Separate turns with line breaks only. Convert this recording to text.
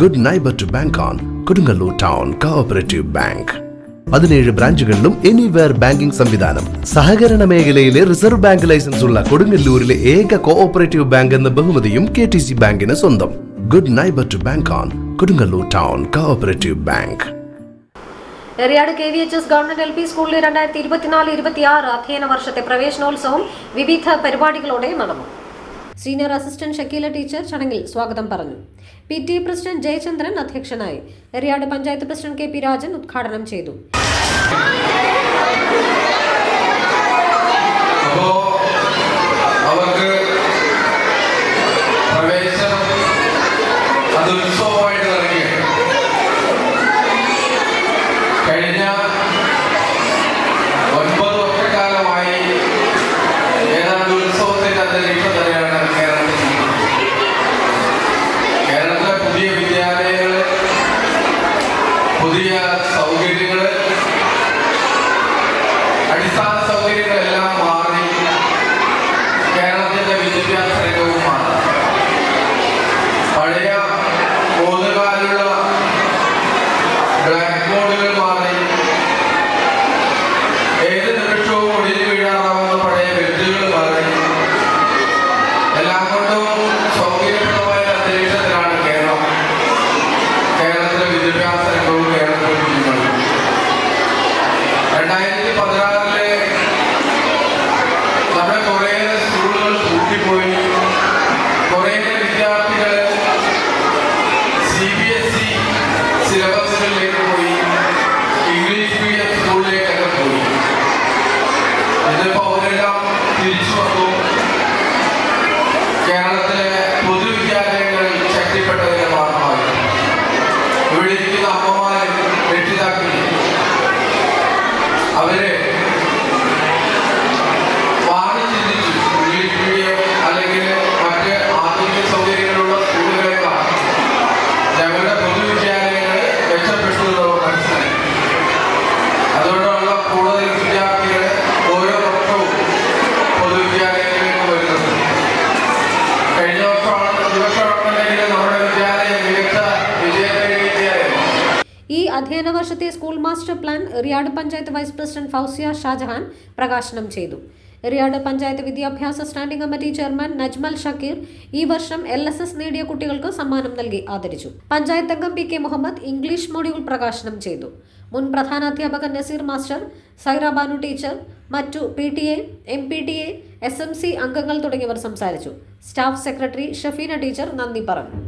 Good neighbour to bank on Kodungallur town cooperative bank പതിനേഴ് ബ്രാഞ്ചുകളിലും anywhere banking സംവിധാനം. സഹകരണ മേഖലയിലെ റിസർവ് ബാങ്ക് ലൈസൻസ് ഉള്ള കൊടുങ്ങല്ലൂരിലെ ഏക കോഓപ്പറേറ്റീവ് ബാങ്ക് എന്ന ബഹുമതിയും കെ ടി സി ബാങ്കിന് സ്വന്തം. Good neighbour to bank on Kodungallur town cooperative bank
Eriyad K V H S government L P സ്കൂളിലെ രണ്ടായിരത്തി ഇരുപത്തിനാല് ഇരുപത്തിയാറ് അധ്യയന വർഷത്തെ പ്രവേശനോത്സവം വിവിധ പരിപാടികളോടെ നടന്നു. സീനിയർ അസിസ്റ്റന്റ് ഷക്കീല ടീച്ചർ ചടങ്ങിൽ സ്വാഗതം പറഞ്ഞു. പി ടി പ്രസിഡന്റ് ജയചന്ദ്രൻ അധ്യക്ഷനായി. Eriyad panchayat president K P Rajan ഉദ്ഘാടനം ചെയ്തു.
아, 사회를 ഈ
അധ്യയന വർഷത്തെ school master plan Eriyad panchayat vice president Fousiya Shajahan പ്രകാശനം ചെയ്തു. റിയാഡ് പഞ്ചായത്ത് വിദ്യാഭ്യാസ standing committee chairman Najmal Shakeer ഈ വർഷം എൽ എസ് എസ് നേടിയ കുട്ടികൾക്ക് സമ്മാനം നൽകി ആദരിച്ചു. പഞ്ചായത്ത് അംഗം P K Muhammad English module പ്രകാശനം ചെയ്തു. മുൻ പ്രധാനാധ്യാപകൻ നസീർ മാസ്റ്റർ സൈറ ബാനു ടീച്ചർ മറ്റു P T A M P T A S M C അംഗങ്ങൾ തുടങ്ങിയവർ സംസാരിച്ചു. സ്റ്റാഫ് സെക്രട്ടറി ഷഫീന ടീച്ചർ നന്ദി പറഞ്ഞു.